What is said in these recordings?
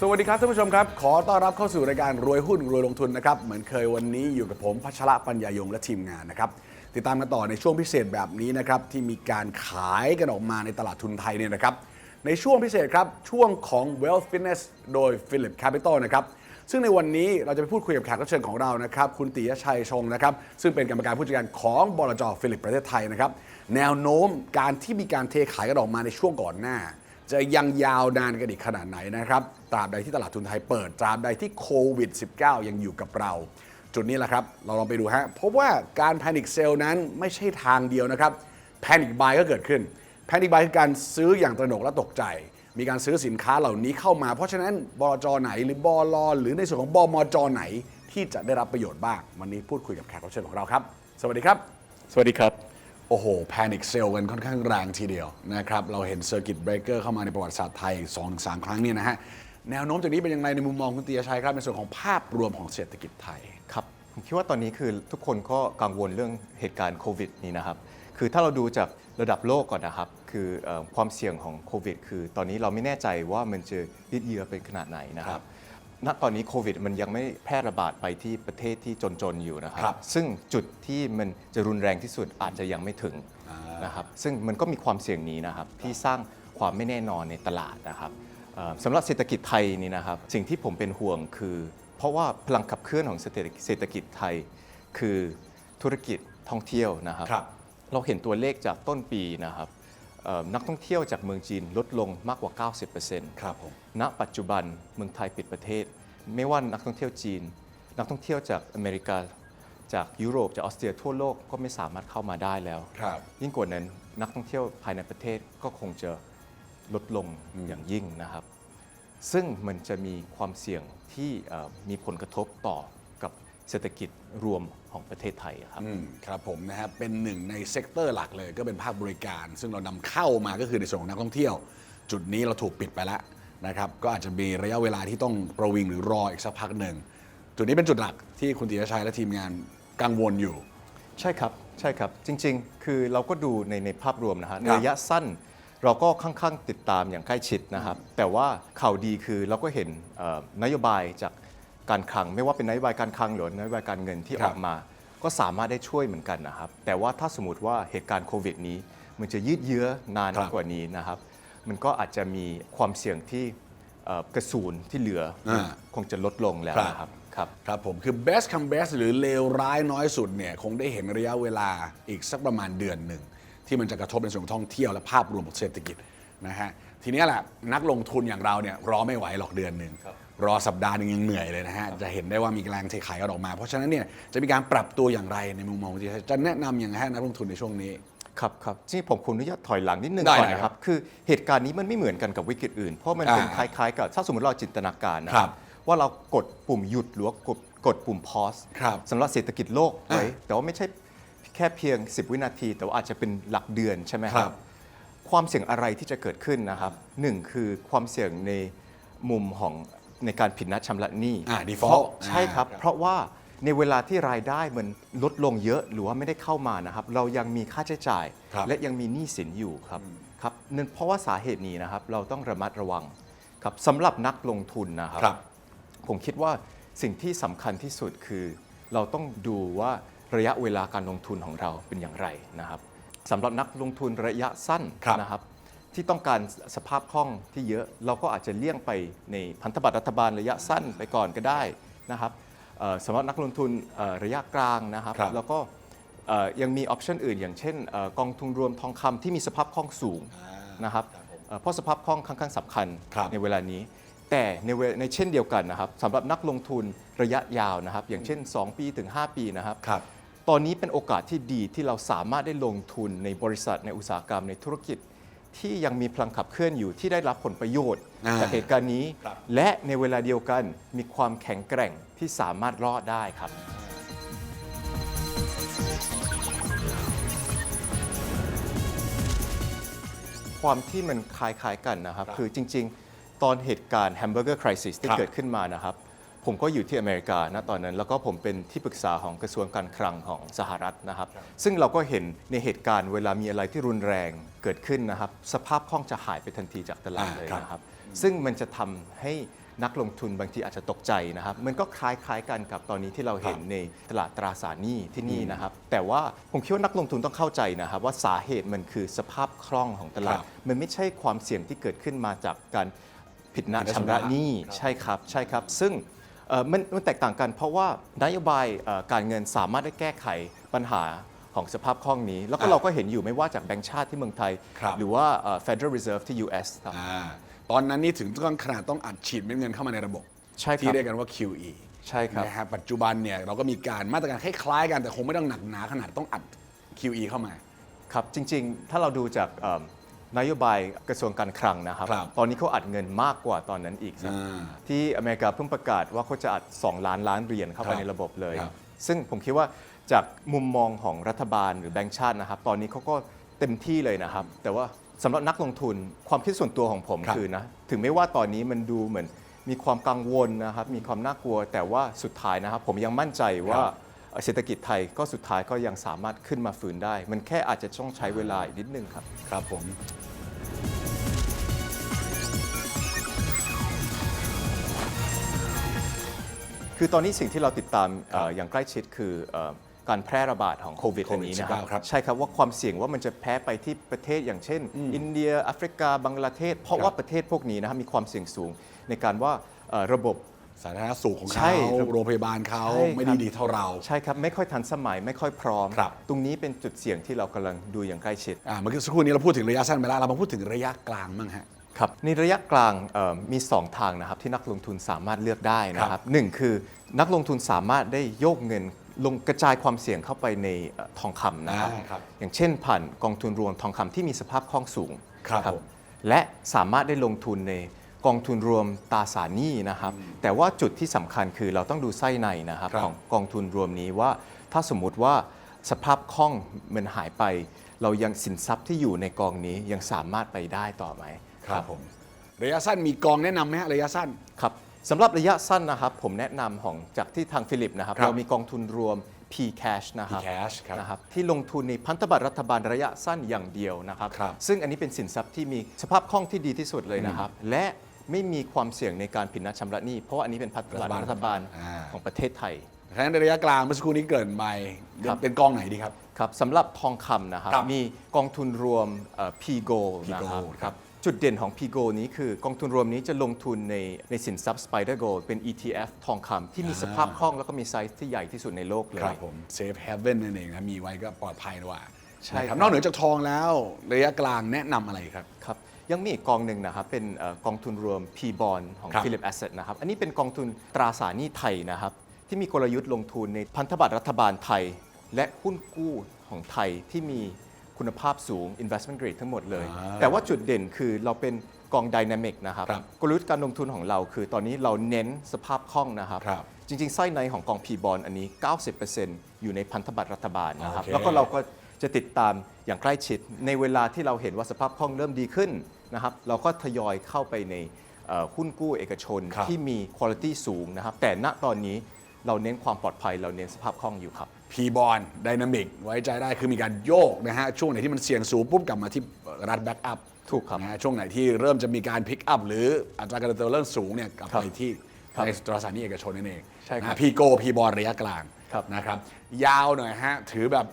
สวัสดีครับท่านผู้ชมครับ ขอต้อนรับเข้าสู่รายการรวยหุ้นรวยลงทุนนะครับ เหมือนเคยวันนี้อยู่กับผมพัชระปัญญายงและทีมงานนะครับ ติดตามกันต่อในช่วงพิเศษแบบนี้นะครับ ที่มีการขายกันออกมาในตลาดทุนไทยเนี่ยนะครับ ในช่วงพิเศษครับ ช่วงของ Wealth Fitness โดย Philip Capital นะครับซึ่งในวันนี้เราจะไปพูดคุยกับแขกรับเชิญของเรานะครับ คุณติยชัยชงนะครับ ซึ่งเป็นกรรมการผู้จัดการของบลจฟิลิปประเทศไทยนะครับ แนวโน้มการที่มีการเทขายกันออกมาในช่วงก่อนหน้า จะยังยาวนานกันอีกขนาดไหนนะครับ ตราบใดที่ตลาดทุนไทยเปิด ตราบใดที่โควิด -19 ยังอยู่กับเรา จุดนี้แหละครับ เราลองไปดูฮะพบว่าการแพนิคเซลนั้นไม่ใช่ทางเดียวนะครับ แพนิคบายก็เกิดขึ้น แพนิคบายคือการซื้ออย่างตระหนกและตกใจ มีการซื้อสินค้าเหล่านี้เข้ามา เพราะฉะนั้นบลจไหนหรือบลหรือในส่วนของบมจไหนที่จะได้รับประโยชน์บ้าง วันนี้พูดคุยกับแขกรับเชิญของเราครับ สวัสดีครับ สวัสดีครับ โอ้โหแพนิคเซลกันค่อนข้างแรงทีเดียวนะครับ เราเห็นเซอร์กิตเบรกเกอร์เข้ามาในประวัติศาสตร์ไทย2อถึงสครั้งเนี่ยนะฮะ แนวโน้มจากนี้เป็นยังไงในมุมมองคุณเตียชัยครับ ในส่วนของภาพรวมของเศรษฐกิจไทย ครับ ผมคิดว่าตอนนี้คือทุกคนก็กังวลเรื่องเหตุการณ์โควิดนี้นะครับ คือถ้าเราดูจากระดับโลกก่อนนะครับ คือเอ่อความเสี่ยงของโควิด คือตอนนี้เราไม่แน่ใจว่ามันจะยืดเยื้อไปขนาดไหนนะคครัรับบ ณตอนนี้โควิดมันยังไม่แพร่ระบาดไปที่ประเทศที่จน ๆ อยู่นะครัครับ ซึ่งจุดที่มันจะรุนแรงที่สุดอาจจะยังไม่ถึงนะครับ ซึ่งมันก็มีความเสี่ยงนี้นะครับที่สร้างความไม่แน่นอนในตลาดนะครับเอ่อสำหรับเศรษฐกิจไทยนี่นะครับ สิ่งที่ผมเป็นห่วงคือ เพราะว่าพลังขับเคลื่อนของเศรษฐกิจเศรษฐกิจไทย คือธุรกิจท่องเที่ยวนะครับ ครับ เราเห็นตัวเลขจากต้นปีนะครับเอ่อ นักท่องเที่ยวจากเมืองจีนลดลงมากกว่า 90%ครับผมณปัจจุบันเมืองไทยปิดประเทศ ไม่ว่านักท่องเที่ยวจีน นักท่องเที่ยวจากอเมริกาจากยุโรปจากออสเตรียทั่วโลกก็ไม่สามารถเข้ามาได้แล้ว ครับ ยิ่งกว่านั้นนักท่องเที่ยวภายในประเทศก็คงจะลดลงอย่างยิ่งนะครับ ซึ่งมันจะมีความเสี่ยงที่เอ่อมีผลกระทบต่อกับ เศรษฐกิจรวมของประเทศไทยครับอืมครับผมนะฮะเป็นหนึ่งในเซกเตอร์หลักเลยก็เป็นภาคบริการ ซึ่งเรานำเข้ามาก็คือในส่วนของนักท่องเที่ยว จุดนี้เราถูกปิดไปแล้วนะครับก็อาจจะมีระยะเวลาที่ต้องประวิงหรือรออีกสักพักหนึ่งจุดนี้เป็นจุดหลักที่คุณติยชัยและทีมงานกังวลอยู่ ใช่ครับใช่ครับจริง ๆ คือเราก็ดูในในภาพรวมนะฮะในครับระยะสั้นเราก็ค่อนข้างติดตามอย่างใกล้ชิดนะครับ แต่ว่าข่าวดีคือเราก็เห็นเอ่อนโยบายจาก การคลัง ไม่ว่าเป็นนโยบายการคลังหรือนโยบายการเงินที่คอรับอกมา ก็สามารถได้ช่วยเหมือนกันนะครับ แต่ว่าถ้าสมมติว่าเหตุการณ์โควิดนี้ มันจะยืดเยื้อนานครับกว่านี้นะครับ มันก็อาจจะมีความเสี่ยงที่เอ่อกระสูนที่เหลืออาคงจะลดลงแล้วครับนะครับครับครับผมคือ best come best หรือเลวร้ายน้อยสุดเนี่ยคงได้เห็นระยะเวลาอีกสักประมาณเดือนหนึ่ง ที่มันจะกระทบในส่วนของท่องเที่ยวและภาพรวมของเศรษฐกิจนะฮะทีเนี้ยแหละนักลงทุนอย่างเราเนี่ยรอไม่ไหวหรอกเดือนหนึ่งค รับรอสัปดาห์หนึงยังเหนื่อยเลยนะฮะจะเห็นได้ว่ามีแรงเทขายกันออกมา เพราะฉะนั้นเนี่ยจะมีการปรับตัวอย่างไรในมุมมองที่จะแนะนำอย่างไรให้นักลงทุนในช่วงนี้ ครับครับที่ผมขออนุญาตถอยหลังนิดนึงได้ก่อนได้นะคครัรับบ คือเหตุการณ์นี้มันไม่เหมือนกันกับวิกฤตอื่น เพราะมันเป็นอ่าคล้ายๆกับถ้าสมมติเราจินตนาการนะคครัรับบว่าเรากดปุ่มหยุดหรือว่ากดกดปุ่ม pause ครับสำหรับเศรษฐกิจโลกไว้อ่าแต่ว่าไม่ใช่แค่เพียง 10 วินาที แต่ว่าอาจจะเป็นหลักเดือนใช่ไหมคครัรับ บ ความเสี่ยงอะไรที่จะเกิดขึ้นนะครับหนึ่งคือความเสี่ยงในมุมของ ในการผิดนัดชำระหนี้อ่า default เพราะใช่ครับ อ่า เพราะว่าในเวลาที่รายได้มันลดลงเยอะหรือว่าไม่ได้เข้ามานะครับ เรายังมีค่าใช้จ่าย ครับและยังมีหนี้สินอยู่ครับครับนั่นเพราะว่าสาเหตุนี้นะครับ เราต้องระมัดระวังครับสำหรับนักลงทุนนะครับครับ ผมคิดว่าสิ่งที่สำคัญที่สุดคือ เราต้องดูว่าระยะเวลาการลงทุนของเราเป็นอย่างไรนะครับสำหรับนักลงทุนระยะสั้นครับ นะครับ ที่ต้องการสภาพคล่องที่เยอะ เราก็อาจจะเลี่ยงไปในพันธบัตรรัฐบาลระยะสั้นไปก่อนก็ได้นะครับเอ่อสำหรับนักลงทุนเอ่อระยะกลางนะครับครับแล้วก็เอ่อยังมีออปชันอื่น อย่างเช่นเอ่อกองทุนรวมทองคำที่มีสภาพคล่องสูงนะครับเอ่อเพราะสภาพคล่องค่อนข้างสำคัญครับในเวลานี้ แต่ในเวในเช่นเดียวกันนะครับสำหรับนักลงทุนระยะยาวนะครับ อย่างเช่น 2 ปีถึง 5 ปีนะครับครับตอนนี้เป็นโอกาสที่ดีที่เราสามารถได้ลงทุนในบริษัทในอุตสาหกรรมในธุรกิจ ที่ยังมีพลังขับเคลื่อนอยู่ที่ได้รับผลประโยชน์อ่า จากเหตุการณ์นี้ครับและในเวลาเดียวกันมีความแข็งแกร่งที่สามารถรอดได้ครับ ความที่มันคล้าย ๆ กันนะครับครับ คือจริง ๆ ตอนเหตุการณ์แฮมเบอร์เกอร์คริสิสที่ครับ เกิดขึ้นมานะครับ ผมก็อยู่ที่อเมริกานะตอนนั้น แล้วก็ผมเป็นที่ปรึกษาของกระทรวงการคลังของสหรัฐนะครับ ซึ่งเราก็เห็นในเหตุการณ์เวลามีอะไรที่รุนแรง เกิดขึ้นนะครับ สภาพคล่องจะหายไปทันทีจากตลาดอ่าเลยครับนะครับ ซึ่งมันจะทำให้นักลงทุนบางทีอาจจะตกใจนะครับ มันก็คล้ายๆกันกับตอนนี้ที่เราเห็นในตลาดตราสารหนี้ที่นี่นะครับ แต่ว่าผมคิดว่านักลงทุนต้องเข้าใจนะครับ ว่าสาเหตุมันคือสภาพคล่องของตลาดครับมันไม่ใช่ความเสี่ยงที่เกิดขึ้นมาจากการผิดนัดผิดนัดชำระหนี้ใช่ครับใช่ครับ ซึ่งเอ่อมันมันแตกต่างกันเพราะว่านโยบายเอ่อการเงินสามารถได้แก้ไขปัญหา ของสภาพคล่องนี้ แล้วก็อะเราก็เห็นอยู่ไม่ว่าจากแบงก์ชาติที่เมืองไทย ครับ หรือว่าเอ่อ Federal Reserve ที่ US ครับ อ่าตอนนั้นนี่ถึงต้องขนาดต้องอัดฉีดเม็ดเงินเข้ามาในระบบ ใช่ครับที่เรียกกันว่า QE ใช่ครับ นะฮะปัจจุบันเนี่ยเราก็มีการมาตรการคล้ายๆกันแต่คงไม่ต้องหนักหนาขนาดต้องอัด QE เข้ามา ครับ จริงๆ ถ้าเราดูจากเอิ่มนโยบายกระทรวงการคลังนะครับ ครับตอนนี้เขาอัดเงินมากกว่าตอนนั้นอีกนะอ่าที่อเมริกาเพิ่งประกาศว่าเขาจะอัด 2 ล้านล้านเหรียญเข้าไปครับในระบบเลย ครับซึ่งผมคิดว่า จากมุมมองของรัฐบาลหรือแบงก์ชาตินะครับ ตอนนี้เขาก็เต็มที่เลยนะครับ แต่ว่าสำหรับนักลงทุนความคิดส่วนตัวของผมครับ คือนะถึงไม่ว่าตอนนี้มันดูเหมือนมีความกังวลนะครับ มีความน่ากลัว แต่ว่าสุดท้ายนะครับ ผมยังมั่นใจว่าเศรษฐกิจไทยก็สุดท้ายก็ยังสามารถขึ้นมาฟื้นได้ มันแค่อาจจะต้องใช้เวลาอีกนิดนึงครับ ครับผม คือตอนนี้สิ่งที่เราติดตามเอ่ออย่างใกล้ชิดคือเอ่อ การแพร่ระบาดของโควิดโคอันวิดนี้นะครับ19ครับ ใช่ครับว่าความเสี่ยงว่ามันจะแพ้ไปที่ประเทศอย่างเช่น อินเดียแอฟริกาบังกลาเทศ เพราะครับว่าประเทศพวกนี้นะครับมีความเสี่ยงสูงในการว่าเอ่อระบบสาธารณสุขของใช่เขาโรงพยาบาลเขาใช่ครับไม่ได้ดีเท่าเรา ใช่ครับ ไม่ค่อยทันสมัยไม่ค่อยพร้อมครับตรงนี้เป็นจุดเสี่ยงที่เรากำลังดูอย่างใกล้ชิดอ่าเมื่อกี้สักครู่นี้เราพูดถึงระยะสั้นไปแล้วเรามาพูดถึงระยะกลางบ้างฮะครับในระยะกลางเอ่อมี 2 ทางนะครับที่นักลงทุนสามารถเลือกได้นะคครัรับบหนึ่งคือนักลงทุนสามารถได้โยกเงิน ลงกระจายความเสี่ยงเข้าไปในเอ่อทองคำนะครับอ่าครับอย่างเช่นผ่านกองทุนรวมทองคำที่มีสภาพคล่องสูงครับนะผมและสามารถได้ลงทุนในกองทุนรวมตราสารหนี้นะครับ แต่ว่าจุดที่สำคัญคือเราต้องดูไส้ในนะครับครับ ของกองทุนรวมนี้ว่า ถ้าสมมุติว่าสภาพคล่องมันหายไป เรายังสินทรัพย์ที่อยู่ในกองนี้ยังสามารถไปได้ต่อไหมครับผม ระยะสั้นมีกองแนะนำไหมฮะระยะสั้น ครับ สำหรับระยะสั้นนะครับ ผมแนะนำของจากที่ทางฟิลิปนะครับ ครับเรามีกองทุนรวม P cash นะครับ P-cash ครับนะครับ ที่ลงทุนในพันธบัตรรัฐบาลระยะสั้นอย่างเดียวนะครับ ครับ ซึ่งอันนี้เป็นสินทรัพย์ที่มีสภาพคล่องที่ดีที่สุดเลยนะครับ และไม่มีความเสี่ยงในการผิดนัดชำระหนี้เพราะว่าอันนี้เป็นพันธบัตรรัฐบาลอ่า ของประเทศไทยฉะนั้นในระยะกลางเมื่อสักครู่นี้เกรินไปครับ เป็นกองไหนดีครับ ครับสำหรับทองคำนะครับ ครับมีกองทุนรวมเอ่อ P-Go นะครับ P-Go ครับ จุดเด่นของ P-Go นี้คือกองทุนรวมนี้จะลงทุนในในสินทรัพย์ Spider Gold เป็น ETF ทองคำที่มีสภาพคล่องแล้วก็มีไซส์ที่ใหญ่ที่สุดในโลกเลย ครับผม Safe Haven นั่นเองนะมีไว้ก็ปลอดภัยกว่าใช่นะคครัรับบนอกเหนือจากทองแล้วระยะกลางแนะนำอะไรครับ ครับ ยังมีอีกกองหนึ่งนะครับ เป็นเอ่อกองทุนรวม P bond ของครับ Philip Asset นะครับ อันนี้เป็นกองทุนตราสารหนี้ไทยนะครับ ที่มีกลยุทธ์ลงทุนในพันธบัตรรัฐบาลไทย และหุ้นกู้ของไทยที่มี คุณภาพสูง investment grade ทั้งหมดเลยอ่าแต่ว่าจุดเด่นคือเราเป็นกอง dynamic นะครับครับกลยุทธ์การลงทุนของเราคือตอนนี้เราเน้นสภาพคล่องนะครับครับจริง ๆ ไส้ในของกอง P bond อันนี้ 90%อยู่ในพันธบัตรรัฐบาลนะครับโอเคแล้วก็เราก็จะติดตามอย่างใกล้ชิด ในเวลาที่เราเห็นว่าสภาพคล่องเริ่มดีขึ้นนะครับ เราก็ทยอยเข้าไปในเอ่อหุ้นกู้เอกชนครับที่มีคุณภาพสูงนะครับ แต่ณตอนนี้เราเน้นความปลอดภัย เราเน้นสภาพคล่องอยู่ครับ พีบอลไดนามิกไว้ใจได้คือมีการโยกนะฮะ ช่วงไหนที่มันเสี่ยงสูงปุ๊บกลับมาที่รัฐแบ็กอัพถูกครับนะฮะช่วงไหนที่เริ่มจะมีการพิกอัพหรืออัตราการเติบโตเริ่มสูงเนี่ยกลับครับไปที่ครับในตราสารหนี้เอกชนนั่นเองใช่ครับนะพีโกพีบอลระยะกลางครับนะครับยาวหน่อยฮะถือแบบ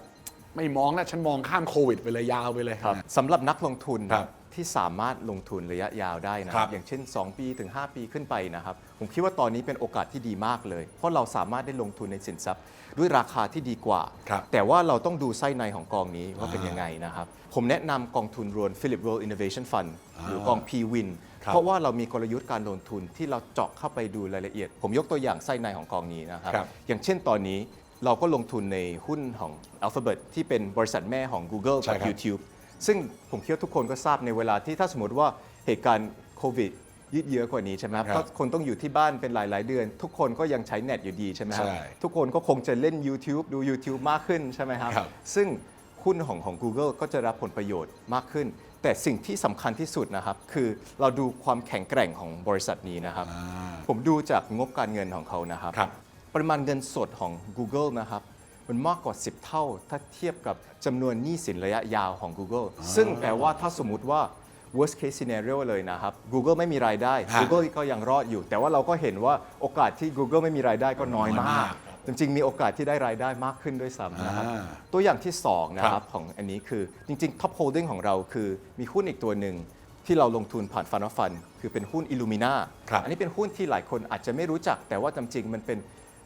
ไม่มองแล้วฉันมองข้ามโควิด ไปเลยยาวไปเลยครับนะสำหรับนักลงทุนครับ ที่สามารถลงทุนระยะยาวได้นะคครัรับบอย่างเช่น 2 ปีถึง 5 ปีขึ้นไปนะครับ ผมคิดว่าตอนนี้เป็นโอกาสที่ดีมากเลย เพราะเราสามารถได้ลงทุนในสินทรัพย์ ด้วยราคาที่ดีกว่าครับแต่ว่าเราต้องดูไส้ในของกองนี้ว่าเป็นอ่ายัยังไงนะครับ ผมแนะนำกองทุนรวม Philip World Innovation Fund หรือกอง P-Win ครับเพราะว่าเรามีกลยุทธ์การลงทุนที่เราเจาะเข้าไปดูรายละเอียด ผมยกตัวอย่างไส้ในของกองนี้นะครับครับอย่างเช่นตอนนี้เราก็ลงทุนในหุ้นของ Alphabet ที่เป็นบริษัทแม่ของ Google ใช่กับครับ YouTube ซึ่งผมคิดว่าทุกคนก็ทราบในเวลาที่ถ้าสมมติว่าเหตุการณ์โควิดยืดเยื้อกว่านี้ใช่ไหมครับครับถ้าคนต้องอยู่ที่บ้านเป็นหลาย ๆ เดือน ทุกคนก็ยังใช้เน็ตอยู่ดีใช่ไหมครับ ใช่ทุกคนก็คงจะเล่น YouTube ดู YouTube มากขึ้นใช่ไหมครับ ครับ ซึ่งหุ้นของของ Google ก็จะรับผลประโยชน์มากขึ้น แต่สิ่งที่สำคัญที่สุดนะครับ คือเราดูความแข็งแกร่งของบริษัทนี้นะครับอ่าผมดูจากงบการเงินของเขานะครับ ครับ ปริมาณเงินสดของ Google นะครับ มันมากกว่า 10 เท่า ถ้าเทียบกับจำนวนหนี้สินระยะยาวของ Google ซึ่งแปลว่าถ้าสมมุติว่า worst case scenario เลยนะครับ Google ไม่มีรายได้ ฮะ Google ก็ยังรอดอยู่ แต่ว่าเราก็เห็นว่าโอกาสที่ Google ไม่มีรายได้ก็น้อยน้อยมามากกจริง ๆ มีโอกาสที่ได้รายได้มากขึ้นด้วยซ้ำนะครับ อ่า ตัวอย่างที่ 2 นะคครัรับบของอันนี้คือจริงๆ top holding ของเราคือมีหุ้นอีกตัวหนึ่งที่เราลงทุนผ่านฟันฟัน คือเป็นหุ้น Illumina ครับอันนี้เป็นหุ้นที่หลายคนอาจจะไม่รู้จัก แต่ว่าจริงๆมันเป็น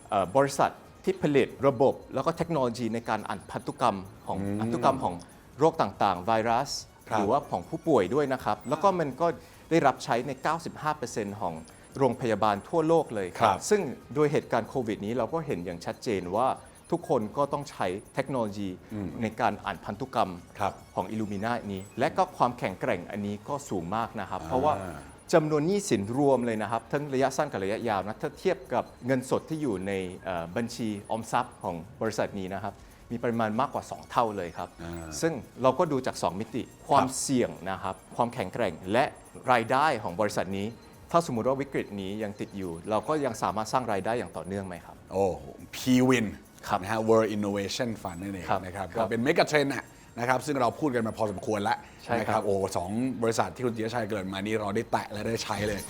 เอ่อบริษัท ที่ผลิตระบบแล้วก็เทคโนโลยีในการอ่านพันธุกรรมของพันธุกรรมของโรคต่างๆ ไวรัสครับหรือว่าของผู้ป่วยด้วยนะครับ แล้วก็มันก็ได้รับใช้ใน 95%ของโรงพยาบาลทั่วโลกเลยคครัรับบซึ่งโดยเหตุการณ์โควิดนี้เราก็เห็นอย่างชัดเจนว่าทุกคนก็ต้องใช้เทคโนโลยีในการอ่านพันธุกรรมครับของ Illumina นี้ และก็ความแข็งแกร่งอันนี้ก็สูงมากนะครับ เพราะว่า จำนวนหนี้สินรวมเลยนะครับ ทั้งระยะสั้นกับระยะยาวนะถ้าเทียบกับเงินสดที่อยู่ในเอ่อบัญชีออมทรัพย์ของบริษัทนี้นะครับ มีปริมาณมากกว่า 2 เท่าเลยครับอ่าซึ่งเราก็ดูจาก 2 มิติ ความเสี่ยงนะครับ ความแข็งแกร่งและรายได้ของบริษัทนี้ ถ้าสมมุติว่าวิกฤตนี้ยังติดอยู่ เราก็ยังสามารถสร้างรายได้อย่างต่อเนื่องไหมครับ โอ้โห P-Win ครับนะฮะ World Innovation Fund นั่นเองครับนะครับครัก็บเป็นเมกะเทรนด์ นะครับซึ่งเราพูดกันมาพอสมควรแล้วใช่ครับ นะครับโอ้สองบริษัทที่คุณจิรชัยเกริดมานี่เราได้แตะและได้ใช้เลย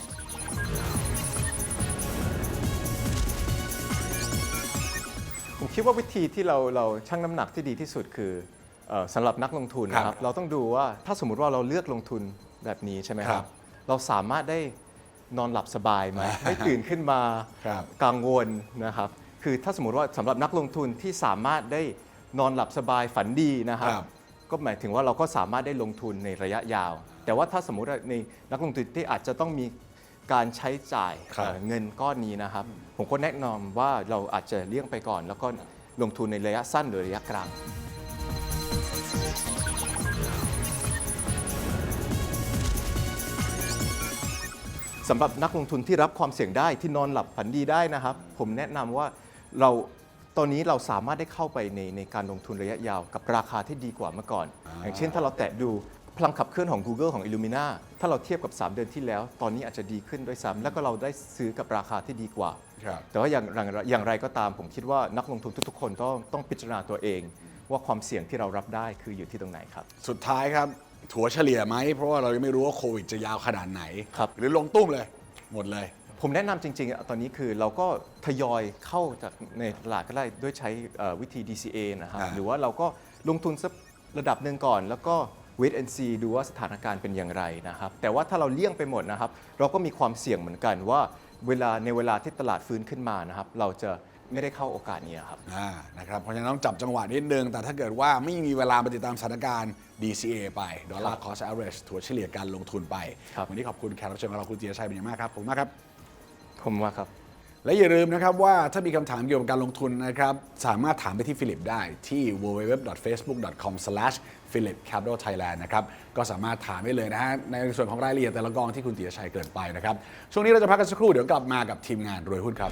ผมคิดว่าวิธีที่เราเราชั่งน้ำหนักที่ดีที่สุดคือเอ่อสำหรับนักลงทุนนะคครัรับบเราต้องดูว่าถ้าสมมุติว่าเราเลือกลงทุนแบบนี้ใช่ไหมคครัรับบเราสามารถได้นอนหลับสบายไหมไม่ตื่นขึ้นมาครับกังวลนะครับคือถ้าสมมติว่าสำหรับนักลงทุนที่สามารถได้นอนหลับสบายฝันดีนะครับ ครับ ก็หมายถึงว่าเราก็สามารถได้ลงทุนในระยะยาว แต่ว่าถ้าสมมุติว่าในนักลงทุนที่อาจจะต้องมีการใช้จ่ายครับ เอ่อเงินก้อนนี้นะครับ ผมก็แนะนำว่าเราอาจจะเลี่ยงไปก่อน แล้วก็ลงทุนในระยะสั้นหรือระยะกลาง สำหรับนักลงทุนที่รับความเสี่ยงได้ที่นอนหลับฝันดีได้นะครับ ผมแนะนำว่าเรา ตอนนี้เราสามารถได้เข้าไปในในการลงทุนระยะยาวกับราคาที่ดีกว่าเมื่อก่อน อย่างเช่นถ้าเราแตะดูพลังขับเคลื่อนของ Google ของ Illumina ถ้าเราเทียบกับ 3 เดือนที่แล้ว ตอนนี้อาจจะดีขึ้นด้วยซ้ำแล้วก็เราได้ซื้อกับราคาที่ดีกว่าครับแต่ว่าอย่างอย่างอย่างไรก็ตามผมคิดว่านักลงทุนทุกๆ คนต้องต้องพิจารณาตัวเอง ว่าความเสี่ยงที่เรารับได้คืออยู่ที่ตรงไหนครับ สุดท้ายครับถัวเฉลี่ยไหมเพราะว่าเรายังไม่รู้ว่าโควิดจะยาวขนาดไหนครับหรือลงตุ้มเลย หมดเลย ผมแนะนำจริงๆอะตอนนี้คือเราก็ทยอยเข้าจากในตลาดก็ได้ด้วยใช้เอ่อวิธี DCA นะครับอ่า หรือว่าเราก็ลงทุนสักระดับหนึ่งก่อน แล้วก็ wait and see ดูว่าสถานการณ์เป็นอย่างไรนะครับ แต่ว่าถ้าเราเลี่ยงไปหมดนะครับ เราก็มีความเสี่ยงเหมือนกันว่าเวลาในเวลาที่ตลาดฟื้นขึ้นมานะครับ เราจะไม่ได้เข้าโอกาสนี้ครับ อ่านะครับเพราะฉะนั้นต้องจับจังหวะนิดนึง แต่ถ้าเกิดว่าไม่มีเวลามาติดตามสถานการณ์ DCA ไป Dollar Cost Average ถัวเฉลี่ยการลงทุนไป ครับ วันนี้ขอบคุณแขกรับเชิญของเราคุณจิรชัยเป็นอย่างมากครับผมมากครับ ผมว่าครับ และอย่าลืมนะครับว่าถ้ามีคำถามเกี่ยวกับการลงทุนนะครับ สามารถถามไปที่ฟิลิปได้ที่ www.facebook.com/philipcapitalthailand นะครับ ก็สามารถถามได้เลยนะฮะ ในส่วนของรายละเอียดแต่ละกองที่คุณติยชัยเกินไปนะครับ ช่วงนี้เราจะพักกันสักครู่เดี๋ยวกลับมากับทีมงานรวยหุ้นครับ